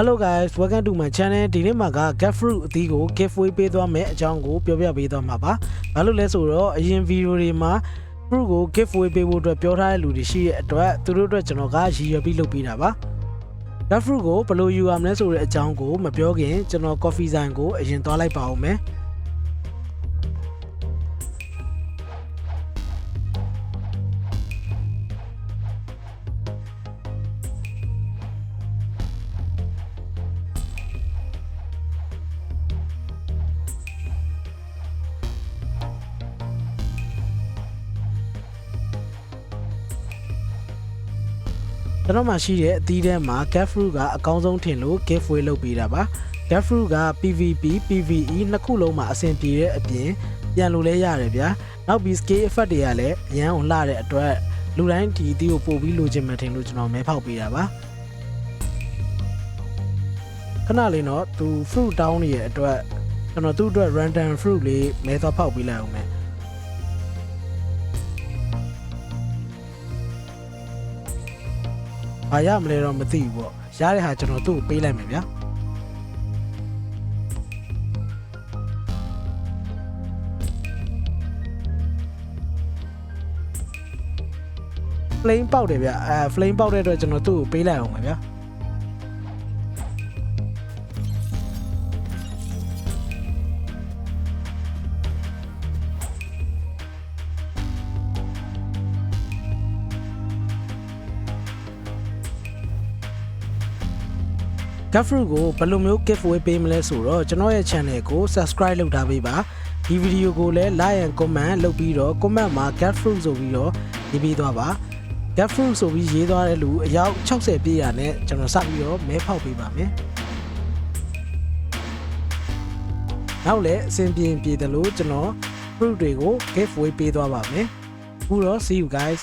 Hello guys welcome to my channel ဒီနေ့မှာက get fruit အသီးကို giveaway ပေးသွားမယ်အကြောင်းကိုပြောပြပေးသွားမှာပါဘာလို့လဲဆိုတော့အရင် video တွေမှာ fruit ကို giveaway ပေးဖို့အတွက်ပြောထားတဲ့လူတွေရှိတဲ့အတွက်သူတို့အတွက်ကျွန်တော်ကရည်ရွယ်ပြီးလုပ်ပေးတာပါ get fruit ကိုဘယ်လိုယူရမလဲဆိုတဲ့အကြောင်းကိုမပြောခင်ကျွန်တော် coffee ဆိုင်ကိုအရင်သွားလိုက်ပါအောင်မယ် ကျွန်တော်မှရှိတဲ့အသီးထဲမှာ cat fruit ကအကောင်းဆုံးထင်လို့ giveaway လုပ်ပေးတာပါ cat fruit က PVP PVE နှစ်ခုလုံးမှာအဆင်ပြေတဲ့အပြင်ပြန်လို့လဲရတယ်ဗျာနောက်ပြီး scale effect တွေကလည်းအရန်အောင်လှတဲ့အတွက်လူတိုင်းဒီအသီးကိုပို့ပြီးလိုချင်မှထင်လို့ကျွန်တော်မဲဖောက်ပေးတာပါခဏလေးတော့သူ fruit down နေရဲ့အတွက်ကျွန်တော်သူ့အတွက် random fruit လေးမဲသွားဖောက်ပေးလိုက်အောင်မယ်။ ဘာရမလဲတော့မသိဘူးပေါ့။ရတဲ့ဟာကျွန်တော်သူ့ကိုပေးလိုက်မယ်ဗျာ။ flame ပေါက်တယ်ဗျအဲ flame ပေါက်တဲ့အတွက်ကျွန်တော်သူ့ကိုပေးလိုက်အောင်ပါဗျာ။ Gafru ကိုဘယ်လိုမျိုး giveaway ပေးမလဲဆိုတော့ကျွန်တော်ရဲ့ channel ကို subscribe လုပ်ထားပေးပါဒီဗီဒီယိုကိုလည်း like and comment လုပ်ပြီးတော့ comment မှာ Gafru ဆိုပြီးတော့ရေးပေးသွားပါ Gafru ဆိုပြီးရေးသွားတဲ့လူအယောက်60ပြည့်ရနဲ့ကျွန်တော်စပြီးတော့မဲဖောက်ပေးပါမယ်နောက်လည်းအဆင်ပြေပြေတယ်လို့ကျွန်တော် fruit တွေကို giveaway ပေးသွားပါမယ်အခုတော့ see you guys